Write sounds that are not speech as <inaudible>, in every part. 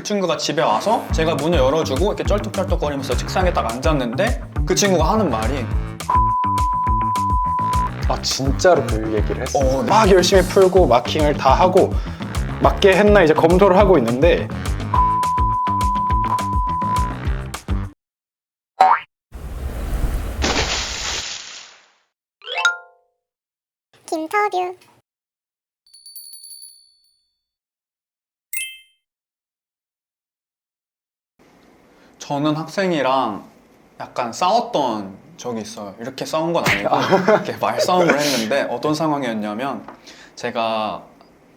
그 친구가 집에 와서 제가 문을 열어주고 이렇게 쩔뚝쩔뚝거리면서 책상에 딱 앉았는데 그 친구가 하는 말이 아 진짜로 그 얘기를 했어. 어, 네. 막 열심히 풀고 마킹을 다 하고 맞게 했나 이제 검토를 하고 있는데 김터뷰 저는 학생이랑 약간 싸웠던 적이 있어요. 이렇게 싸운 건 아니고 이렇게 말싸움을 했는데 어떤 상황이었냐면 제가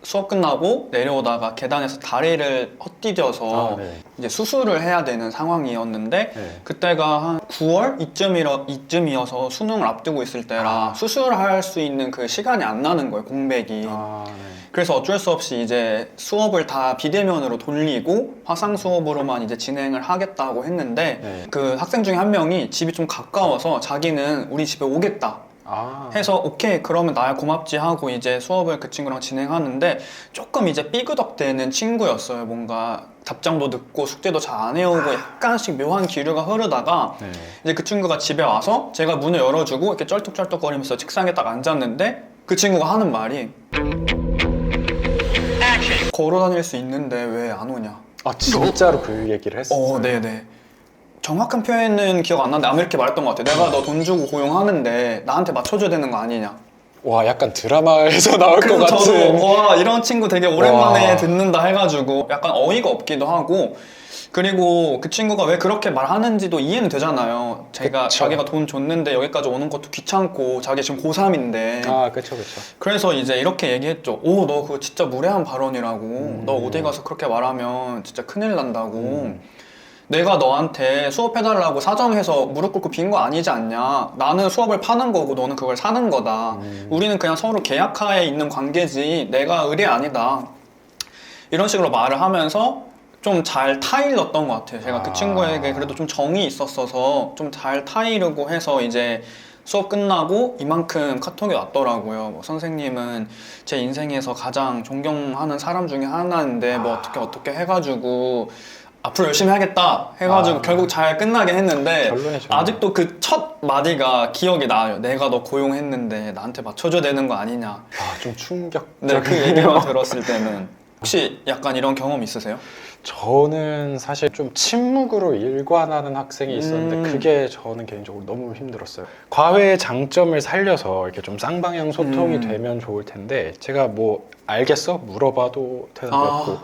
수업 끝나고 내려오다가 계단에서 다리를 헛디뎌서 아, 네. 이제 수술을 해야 되는 상황이었는데 네. 그때가 한 9월 이쯤이라, 이쯤이어서 수능을 앞두고 있을 때라 아. 수술할 수 있는 그 시간이 안 나는 거예요 공백이 아, 네. 그래서 어쩔 수 없이 이제 수업을 다 비대면으로 돌리고 화상 수업으로만 이제 진행을 하겠다고 했는데 네. 그 학생 중에 한 명이 집이 좀 가까워서 자기는 우리 집에 오겠다. 아, 해서 오케이 그러면 나야 고맙지. 하고 이제 수업을 그 친구랑 진행하는데 조금 이제 삐그덕대는 친구였어요. 뭔가 답장도 늦고 숙제도 잘 안 해오고 약간씩 묘한 기류가 흐르다가 네. 이제 그 친구가 집에 와서 제가 문을 열어주고 이렇게 쩔뚝쩔뚝거리면서 책상에 딱 앉았는데 그 친구가 하는 말이 걸어 다닐 수 있는데 왜 안 오냐? 아 진짜로 그 얘기를 했어. 어 네네. 정확한 표현은 기억 안 나는데 아마 이렇게 말했던 것 같아 내가 너 돈 주고 고용하는데 나한테 맞춰줘야 되는 거 아니냐 와 약간 드라마에서 <laughs> 나올 것 그래서 같은. 저도 와 이런 친구 되게 오랜만에 와. 듣는다 해가지고 약간 어이가 없기도 하고 그리고 그 친구가 왜 그렇게 말하는지도 이해는 되잖아요. 제가 그쵸. 자기가 돈 줬는데 여기까지 오는 것도 귀찮고 자기 지금 고3인데 아 그쵸 그쵸. 그래서 이제 이렇게 얘기했죠. 오 너 그거 진짜 무례한 발언이라고. 너 어디 가서 그렇게 말하면 진짜 큰일 난다고. 음. 내가 너한테 수업해달라고 사정해서 무릎 꿇고 빈 거 아니지 않냐. 나는 수업을 파는 거고 너는 그걸 사는 거다. 음. 우리는 그냥 서로 계약하에 있는 관계지 내가 의뢰 아니다. 이런 식으로 말을 하면서 좀 잘 타일렀던 것 같아요. 제가 아. 그 친구에게 그래도 좀 정이 있었어서 좀 잘 타이르고 해서 이제 수업 끝나고 이만큼 카톡이 왔더라고요. 뭐 선생님은 제 인생에서 가장 존경하는 사람 중에 하나인데 뭐 어떻게 어떻게 해가지고 앞으로 열심히 하겠다 해가지고 아. 결국 잘 끝나긴 했는데 결론이 좋네. 아직도 그 첫 마디가 기억이 나요. 내가 너 고용했는데 나한테 맞춰줘야 되는 거 아니냐. 아 좀 충격. 네, 그 얘기만 <laughs> 들었을 때는 혹시 약간 이런 경험 있으세요? 저는 사실 좀 침묵으로 일관하는 학생이 있었는데 음. 그게 저는 개인적으로 너무 힘들었어요. 과외의 장점을 살려서 이렇게 좀 쌍방향 소통이 음. 되면 좋을 텐데 제가 뭐 알겠어? 물어봐도 대답이 아. 없고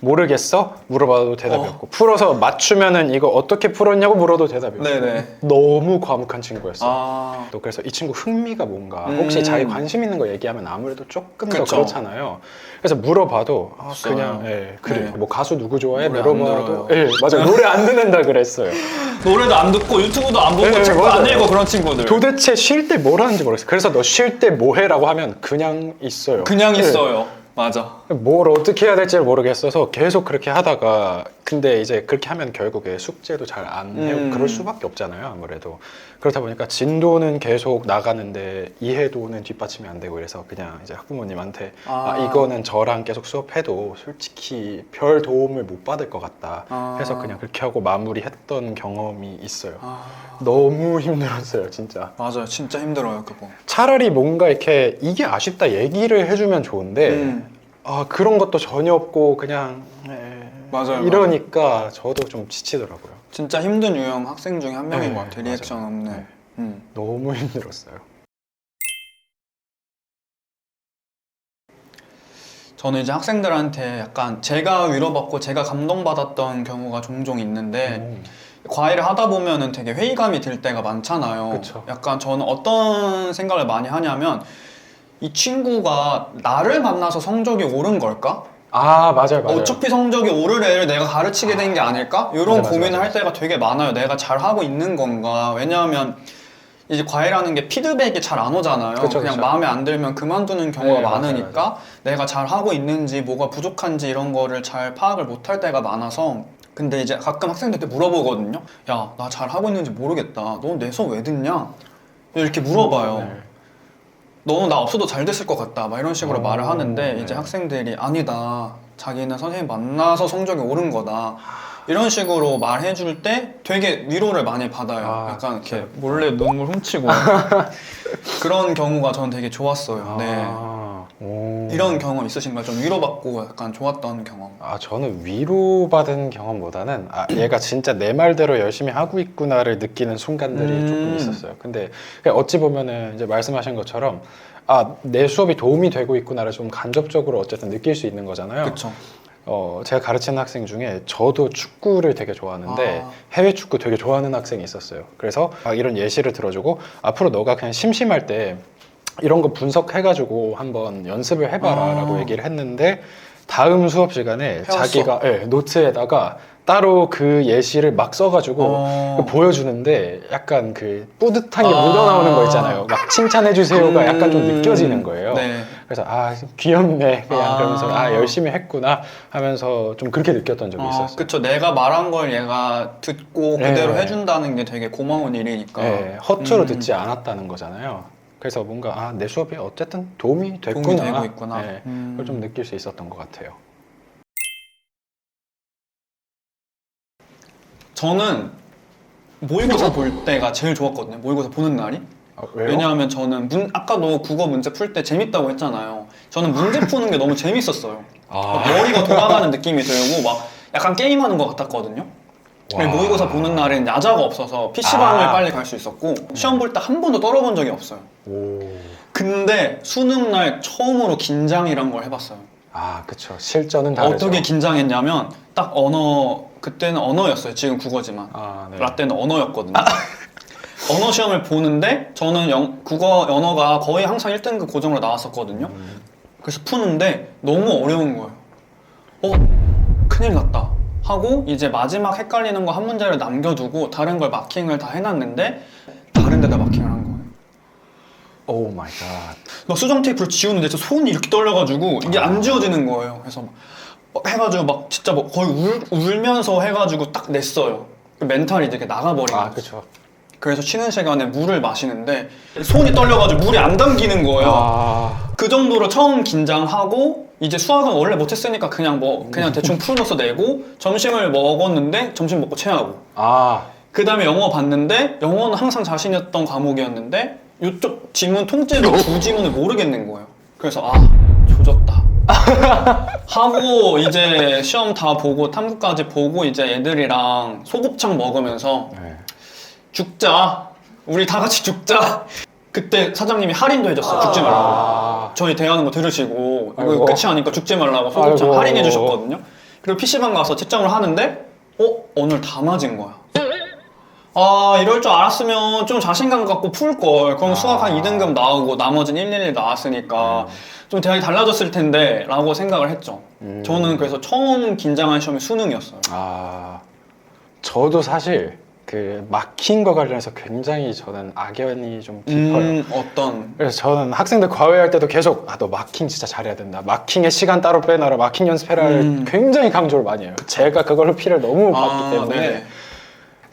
모르겠어? 물어봐도 대답이 어. 없고 풀어서 맞추면은 이거 어떻게 풀었냐고 물어도 대답이 없고 네네. 너무 과묵한 친구였어요. 아, 또 그래서 이 친구 흥미가 뭔가 음. 혹시 자기 관심 있는 거 얘기하면 아무래도 조금 더 그쵸. 그렇잖아요. 그래서 물어봐도 아. 그냥 예, 그래 네. 뭐 가수 누구 좋아해 노래 안 들어요. 예 맞아요 노래 안 듣는다 그랬어요. 노래도 안 듣고 유튜브도 안 보고 네, 책도 안 맞아요. 읽고 그런 친구들. 도대체 쉴 때 뭘 하는지 모르겠어요. 그래서 너 쉴 때 뭐 해라고 하면 그냥 있어요. 그냥 예. 있어요. 맞아. 뭘 어떻게 해야 될지 모르겠어서 계속 그렇게 하다가 근데 이제 그렇게 하면 결국에 숙제도 잘 안 해요. 음. 그럴 수밖에 없잖아요. 아무래도 그렇다 보니까 진도는 계속 나가는데 이해도는 뒷받침이 안 되고 이래서 그냥 이제 학부모님한테 아, 아. 이거는 저랑 계속 수업해도 솔직히 별 도움을 못 받을 것 같다 아. 해서 그냥 그렇게 하고 마무리했던 경험이 있어요. 아, 너무 힘들었어요, 진짜. 맞아요. 진짜 힘들어요, 그거. 차라리 뭔가 이렇게 이게 아쉽다 얘기를 해주면 좋은데 음. 아 그런 것도 전혀 없고 그냥 에, 맞아요, 이러니까 저도 좀 지치더라고요. 진짜 힘든 유형 학생 중에 한 명인 네, 것 같아요. 리액션 맞아요. 없는. 네. 음. 너무 힘들었어요. 저는 이제 학생들한테 약간 제가 위로받고 제가 감동받았던 경우가 종종 있는데 음. 과외를 하다 보면은 되게 회의감이 들 때가 많잖아요. 그쵸. 약간 저는 어떤 생각을 많이 하냐면 이 친구가 나를 만나서 성적이 오른 걸까? 아 맞아요 맞아요. 어차피 성적이 오를 애를 내가 가르치게 된 게 아닐까? 이런 맞아, 맞아, 고민을 맞아. 할 때가 되게 많아요. 내가 잘 하고 있는 건가? 왜냐하면 이제 과외라는 게 피드백이 잘 안 오잖아요. 그쵸, 그냥 그쵸. 마음에 안 들면 그만두는 경우가 네, 맞아요, 많으니까 내가 잘 하고 있는지 뭐가 부족한지 이런 거를 잘 파악을 못할 때가 많아서 근데 이제 가끔 학생들한테 물어보거든요. 야, 나 잘 하고 있는지 모르겠다. 너 내 수업 왜 듣냐? 이렇게 물어봐요. 네. 너는 나 없어도 잘 됐을 것 같다. 막 이런 식으로 어, 말을 하는데 이제 네. 학생들이 아니다. 자기는 선생님 만나서 성적이 오른 거다. 이런 식으로 말해줄 때 되게 위로를 많이 받아요. 아, 약간 이렇게? 몰래 눈물 훔치고. <laughs> 그런 경우가 저는 되게 좋았어요. 네. 아, 오. 이런 경험 있으신가요? 좀 위로받고 약간 좋았던 경험 아 저는 위로받은 경험보다는 아 얘가 진짜 내 말대로 열심히 하고 있구나를 느끼는 순간들이 음. 조금 있었어요. 근데 어찌 보면은 이제 말씀하신 것처럼 아 내 수업이 도움이 되고 있구나를 좀 간접적으로 어쨌든 느낄 수 있는 거잖아요. 그쵸 어 제가 가르치는 학생 중에 저도 축구를 되게 좋아하는데 아. 해외 축구 되게 좋아하는 학생이 있었어요. 그래서 막 이런 예시를 들어주고 앞으로 너가 그냥 심심할 때 이런 거 분석해가지고 한번 연습을 해봐라라고 아. 얘기를 했는데 다음 수업 시간에 배웠어. 자기가 예, 노트에다가 따로 그 예시를 막 써가지고 어. 보여주는데 약간 그 뿌듯한 게 아. 묻어나오는 거 있잖아요. 막 칭찬해주세요가 약간 좀 음. 느껴지는 거예요. 네. 그래서 아 귀엽네 그냥 아. 그러면서 아 열심히 했구나 하면서 좀 그렇게 느꼈던 적이 아, 있었어요. 그쵸. 내가 말한 걸 얘가 듣고 네. 그대로 해준다는 게 되게 고마운 일이니까. 네, 허투루 음. 듣지 않았다는 거잖아요. 그래서 뭔가 아, 내 수업이 어쨌든 도움이 됐구나. 도움이 되고 있구나. 네, 음. 그걸 좀 느낄 수 있었던 것 같아요. 저는 모의고사 볼 때가 제일 좋았거든요. 모의고사 보는 날이. 어, 왜요? 왜냐하면 저는 문, 아까도 국어 문제 풀 때 재밌다고 했잖아요. 저는 문제 푸는 게 너무 재밌었어요. 아, 막 머리가 돌아가는 느낌이 들고 막 약간 게임하는 것 같았거든요. 와. 모의고사 보는 날엔 야자가 없어서 PC방을 아. 빨리 갈 수 있었고 시험 볼 때 한 번도 떨어본 적이 없어요. 오. 근데 수능 날 처음으로 긴장이란 걸 해봤어요. 아, 그쵸. 실전은 다르죠. 어떻게 긴장했냐면 딱 언어 그때는 언어였어요. 지금 국어지만 아, 네. 라떼는 언어였거든요. <laughs> 언어 시험을 보는데 저는 영- 국어 언어가 거의 항상 1등급 고정으로 나왔었거든요. 음. 그래서 푸는데 너무 어려운 거예요. 어 큰일 났다 하고 이제 마지막 헷갈리는 거 한 문제를 남겨두고 다른 걸 마킹을 다 해놨는데 다른 데다 마킹을 한 거예요. 오 마이 갓. 막 수정 테이프를 지우는데 저 손이 이렇게 떨려가지고 이게 안 지워지는 거예요. 그래서 막, 막 해가지고 막 진짜 뭐 거의 울, 울면서 해가지고 딱 냈어요. 그 멘탈이 이렇게 나가버린 아, 거예요. 그쵸. 그래서 쉬는 시간에 물을 마시는데 손이 떨려가지고 물이 안 담기는 거예요. 아, 그 정도로 처음 긴장하고 이제 수학은 원래 못했으니까 그냥 뭐 그냥 대충 풀어서 내고 점심을 먹었는데 점심 먹고 체하고 아, 그 다음에 영어 봤는데 영어는 항상 자신이었던 과목이었는데 이쪽 지문 통째로 두 지문을 모르겠는 거예요. 그래서 아 조졌다. <laughs> 하고 이제 시험 다 보고 탐구까지 보고 이제 애들이랑 소곱창 먹으면서 네. 죽자. 우리 다 같이 죽자. 그때 사장님이 할인도 해줬어. 죽지 말라고. 아, 저희 대화하는 거 들으시고 이거 아이고. 끝이 아니까 죽지 말라고 소곱창 아이고. 할인해 주셨거든요. 그리고 PC방 가서 채점을 하는데 어? 오늘 다 맞은 거야. 아 이럴 줄 알았으면 좀 자신감 갖고 풀 걸. 그럼 수학 한 아. 2등급 나오고 나머지는 111 나왔으니까 좀 대학이 달라졌을 텐데 라고 생각을 했죠. 음. 저는 그래서 처음 긴장한 시험이 수능이었어요. 아, 저도 사실 그거 관련해서 굉장히 저는 악연이 좀 깊어요. 음, 어떤 그래서 저는 학생들 과외할 때도 계속 아 너 마킹 진짜 잘해야 된다. 마킹에 시간 따로 빼놔라. 마킹 연습해라를 음. 굉장히 강조를 많이 해요. 제가 그걸로 피를 너무 봤기 아, 때문에 네네.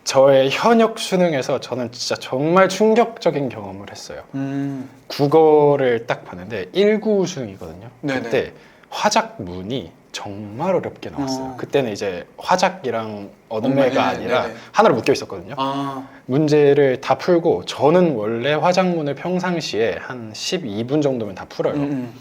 저의 현역 수능에서 저는 진짜 정말 충격적인 경험을 했어요. 음, 국어를 딱 봤는데 19 수능이거든요. 네네. 그때 화작문이 정말 어렵게 나왔어요. 어. 그때는 이제 화작이랑 언어네, 언어가 아니라 네네. 하나로 묶여 있었거든요. 아, 문제를 다 풀고 저는 원래 화작문을 평상시에 한 12분 정도면 다 풀어요. 음, 음.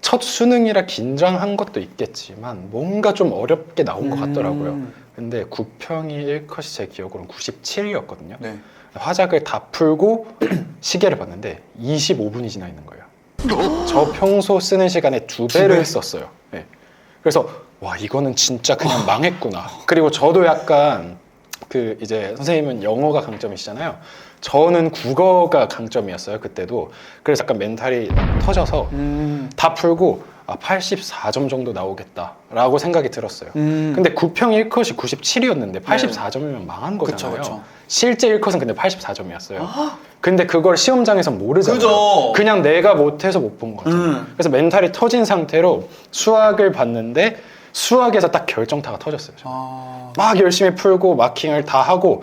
첫 수능이라 긴장한 것도 있겠지만 뭔가 좀 어렵게 나온 것 같더라고요. 음, 근데 9평이 1컷이 제 기억으로는 97이었거든요. 네. 화작을 다 풀고 <clears throat> 시계를 봤는데 25분이 지나 있는 거예요. 저 평소 쓰는 시간의 두두 배를 배? 썼어요. 네. 그래서 와 이거는 진짜 그냥 망했구나. 그리고 저도 약간 그 이제 선생님은 영어가 강점이시잖아요. 저는 국어가 강점이었어요 그때도. 그래서 약간 멘탈이 터져서 음, 다 풀고 아 84점 정도 나오겠다라고 생각이 들었어요. 음. 근데 9평 1컷이 97이었는데 84점이면 망한 그쵸, 거잖아요. 그쵸. 실제 1컷은 근데 84점이었어요. 근데 그걸 시험장에서 모르잖아요. 그죠. 그냥 내가 못해서 못 본 거죠. 음. 그래서 멘탈이 터진 상태로 수학을 봤는데 수학에서 딱 결정타가 터졌어요. 저는. 아, 막 열심히 풀고 마킹을 다 하고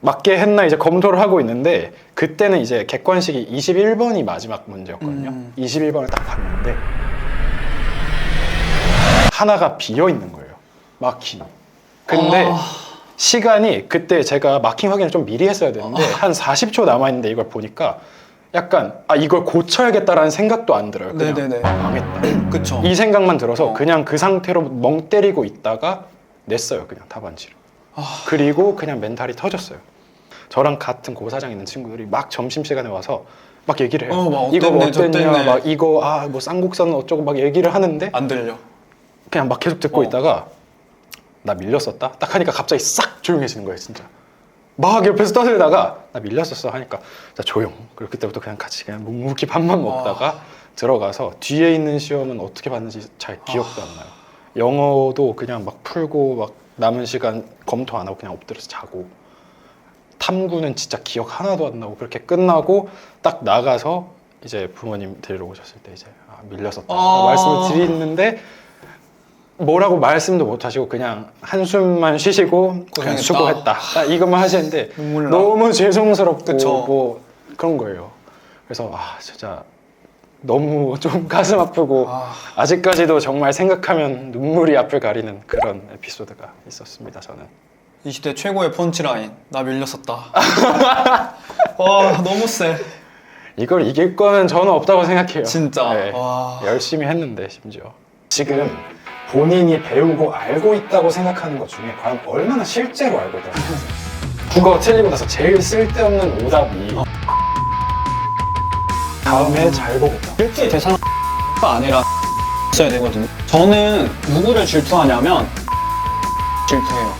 맞게 했나 이제 검토를 하고 있는데 그때는 이제 객관식이 21번이 마지막 문제였거든요. 음. 21번을 딱 봤는데 하나가 비어 있는 거예요. 마킹. 근데 아. 시간이 그때 제가 마킹 확인을 좀 미리 했어야 되는데 한 40초 남아 있는데 이걸 보니까 약간 아 이걸 고쳐야겠다라는 생각도 안 들어요. 그냥 네네네. 망했다. <clears throat> 그쵸. 이 생각만 들어서 어. 그냥 그 상태로 멍 때리고 있다가 냈어요. 그냥 답안지를. 아. 그리고 그냥 멘탈이 터졌어요. 저랑 같은 고사장 있는 친구들이 막 점심 시간에 와서 막 얘기를 해요. 어, 막 이거 어땠네, 어땠냐, 저땠네. 막 이거 아 뭐 쌍국사는 어쩌고 막 얘기를 하는데 안 들려. 그냥 막 계속 듣고 어. 있다가 나 밀렸었다. 딱 하니까 갑자기 싹 조용해지는 거예요, 진짜. 막 옆에서 떠들다가 나 밀렸었어 하니까 자 조용. 그리고 그때부터 그냥 같이 그냥 묵묵히 밥만 먹다가 들어가서 뒤에 있는 시험은 어떻게 봤는지 잘 기억도 안 나요. 영어도 그냥 막 풀고 막 남은 시간 검토 안 하고 그냥 엎드려서 자고 탐구는 진짜 기억 하나도 안 나고 그렇게 끝나고 딱 나가서 이제 부모님 데리러 오셨을 때 이제 아, 밀렸었다 아. 말씀을 드리는데 뭐라고 말씀도 못 하시고 그냥 한숨만 쉬시고 그냥 고생했다. 수고했다 딱 이것만 하시는데 눈물 나. 너무 죄송스럽고 그쵸. 뭐 그런 거예요. 그래서 아 진짜 너무 좀 <laughs> 가슴 아프고 아. 아직까지도 정말 생각하면 눈물이 앞을 가리는 그런 에피소드가 있었습니다. 저는 이 시대 최고의 펀치라인. 나 밀렸었다. 와 너무 세. 이걸 이길 거는 저는 없다고 생각해요. 진짜. 네. 와. 열심히 했는데 심지어 지금 본인이 배우고 알고 있다고 생각하는 것 중에 과연 얼마나 실제로 알고 있다고 생각하세요? 국어 틀리고 나서 제일 쓸데없는 오답이 다음에 잘 보겠다. 대상은 가 아니라 있어야 되거든요. 저는 누구를 질투하냐면 질투해요.